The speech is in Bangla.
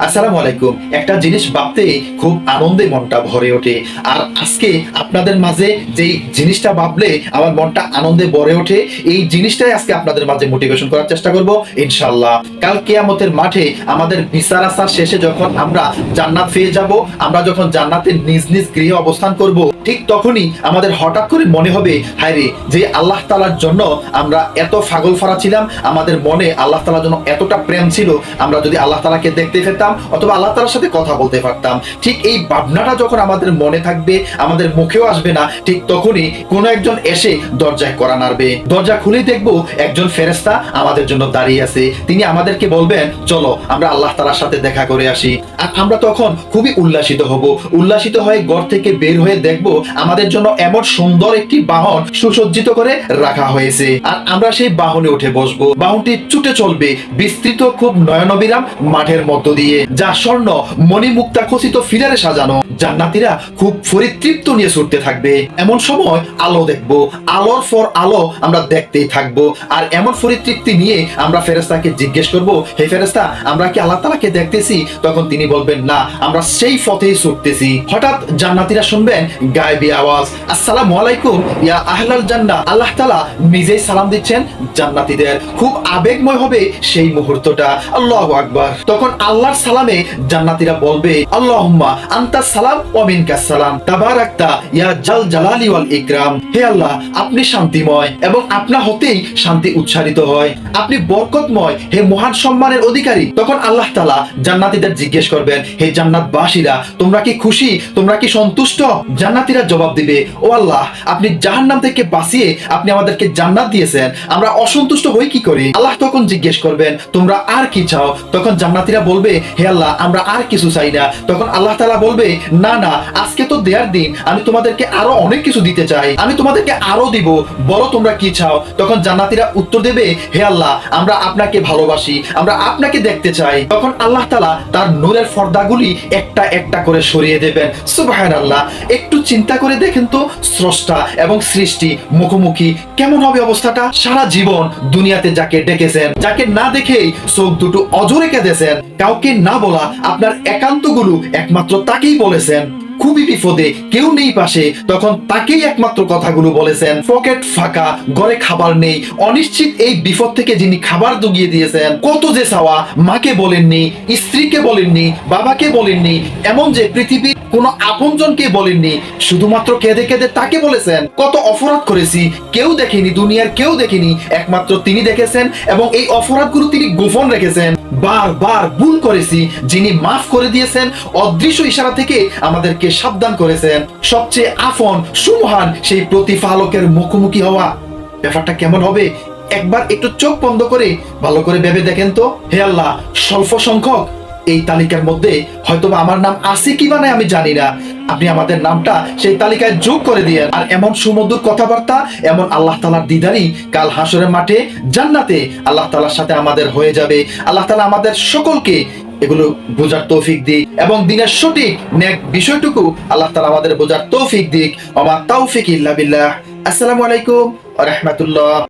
আসসালামু আলাইকুম। একটা জিনিস ভাবতেই খুব আনন্দে মনটা ভরে ওঠে। আর আজকে আপনাদের মাঝে যেই জিনিসটা ভাবলে আমার মনটা আনন্দে ভরে ওঠে, এই জিনিসটাই আজকে আপনাদের মাঝে মোটিভেশন করার চেষ্টা করব ইনশাল্লাহ কাল কেয়ামতের মাঠে আমাদের বিচার আসার শেষে যখন আমরা জান্নাত পেয়ে যাব, আমরা যখন জান্নাতের নিজ নিজ গৃহে অবস্থান করব, ঠিক তখনই আমাদের হঠাৎ করে মনে হবে, হায় রে, যে আল্লাহ তালার জন্য আমরা এত ফাগল ফারা ছিলাম, আমাদের মনে আল্লাহ তালার জন্য এতটা প্রেম ছিল, আমরা যদি আল্লাহ তালাকে দেখতে পেতাম অথবা আল্লাহ তালার সাথে কথা বলতে পারতাম। ঠিক এই ভাবনাটা যখন আমাদের মনে থাকবে, আমাদের মুখেও আসবে না, ঠিক তখনই কোনো একজন এসে দরজায় করা নাড়বে। দরজা খুলে দেখব একজন ফেরেস্তা আমাদের জন্য দাঁড়িয়ে আছে। তিনি আমাদেরকে বলবেন, চলো, আমরা আল্লাহ তালার সাথে দেখা করে আসি। আর আমরা তখন খুবই উল্লাসিত হব। উল্লাসিত হয়ে ঘর থেকে বের হয়ে দেখব আমাদের জন্য এমন সুন্দর একটি বাহন সুসজ্জিত করে রাখা হয়েছে। আর আমরা সেই বাহনে উঠে বসবো। বাহনটি ছুটে চলবে, বিস্তৃত খুব নয়নবিরাম মাঠের মধ্য দিয়ে। যা স্বর্ণ মণিমুক্তা খচিত ফিলারে সাজানো, জান্নাতিরা খুব পরিতৃপ্ত নিয়ে ছুটতে থাকবে। এমন সময় আলো দেখব, আলোর পর আলো আমরা দেখতেই থাকব। আর এমন পরিতৃপ্তি নিয়ে আমরা ফেরেস্তাকে জিজ্ঞেস করব, হে ফেরেস্তা আমরা কি আল্লাহ তালাকে দেখতেছি? তখন তিনি বলবেন, না, আমরা সেই পথেই ছুটতেছি। হঠাৎ জান্নাতিরা শুনবেন গায়েবী আওয়াজ, আসসালামু আলাইকুম, ইয়া আহলাল জান্নাহ। আল্লাহ তাআলা নিজেই সালাম দিচ্ছেন জান্নাতিদের। খুব আবেগময় হবে সেই মুহূর্তটা। আল্লাহ আকবার। তখন আল্লাহর সালামে জান্নাতীরা বলবে, আল্লাহুম্মা আনতা সালাম ওয়া মিনকাস সালাম। তাবারাকতা, ইয়া জাল জালালি ওয়াল ইকরাম। হে আল্লাহ, আপনি শান্তিময় এবং আপনা হতেই শান্তি উচ্চারিত হয়। আপনি বরকতময়, হে মহান সম্মানের অধিকারী। তখন আল্লাহ তাআলা জান্নাতীদের জিজ্ঞেস করবেন, হে জান্নাতবাসীরা, তোমরা কি খুশি? তোমরা কি সন্তুষ্ট? জান্নাতীরা জবাব দিবে, ও আল্লাহ, আপনি জাহান্নাম থেকে বাঁচিয়ে আপনি আমাদেরকে জান্নাত দিয়েছেন। আমরা অসন্তুষ্ট হই কি করি? আল্লাহ তখন জিজ্ঞেস করবেন, তোমরা আর কি চাও? তখন জান্নাতীরা বলবে হে আল্লাহ, আমরা আর কিছু চাই না। তখন আল্লাহ তাআলা বলবে, না না, আজকে তো দেয়ার দিন, আমি তোমাদেরকে আরও অনেক কিছু দিতে চাই। আমি তোমাদেরকে আরও দিব। বলো তোমরা কি চাও? তখন জান্নাতীরা উত্তর দেবে, হে আল্লাহ, আমরা আপনাকে ভালোবাসি, আমরা আপনাকে দেখতে চাই। তখন আল্লাহ তাআলা তার নূরের পর্দাগুলি একটা একটা করে সরিয়ে দেবেন। সুবহানাল্লাহ। একটু চিন্তা করে দেখেন তো, স্রষ্টা এবং সৃষ্টি মুখোমুখি কেমন হবে অবস্থাটা? সারা জীবন দুনিয়াতে যাকে ডেকেছেন, যাকে না দেখেই চোখ দুটো অজরে কেঁদেছেন, কাউকে না বলা আপনার একান্তগুলো একমাত্র তাকেই বলেছেন। খুবই বিপদে কেউ নেই পাশে, তখন তাকেই একমাত্র কথাগুলো বলেছেন। পকেট ফাঁকা, ঘরে খাবার নেই, অনিশ্চিত এই বিপদ থেকে যিনি খাবার দুগিয়ে দিয়েছেন, কত যে চাওয়া মাকে বলেননি, স্ত্রীকে বলেননি, বাবাকে বলেননি, এমন যে পৃথিবীর কোনো আপনজনকে বলেননি, শুধুমাত্র কেঁদে কেঁদে তাকে বলেছেন। কত অপরাধ করেছি, কেউ দেখেনি, দুনিয়ার কেউ দেখেনি, একমাত্র তিনি দেখেছেন এবং এই অপরাধগুলো তিনি গোপন রেখেছেন। বারবার ভুল করেছি, যিনি মাফ করে দিয়েছেন, অদৃশ্য ইশারা থেকে আমাদেরকে সাবধান করেছেন। সবচেয়ে আফন সুমহান সেই প্রতিফালকের মুখোমুখি হওয়া। ব্যাপারটা কেমন হবে? একবার একটু চোখ বন্ধ করে, ভালো করে ভেবে দেখেন তো। হে আল্লাহ, স্বল্প সংখ্যক। এই তালিকার মধ্যে হয়তোবা আমার নাম আছে কি বা নাই আমি জানি না। আপনি আমাদের নামটা সেই তালিকায় যোগ করে দিয়েন। আর এমন সুমধুর কথাবার্তা, এমন আল্লাহ তালার দিদারি কাল হাসরের মাঠে, জান্নাতে আল্লাহ তালার সাথে আমাদের হয়ে যাবে। আল্লাহ তালা আমাদের সকলকে এগুলো বোঝার তৌফিক দিক এবং দিনের সঠিক নেক বিষয়টুকু আল্লাহ তালা আমাদের বোঝার তৌফিক দিক। আমার তৌফিক ইল্লা বিল্লাহ। আসসালামু আলাইকুম রহমতুল্লাহ।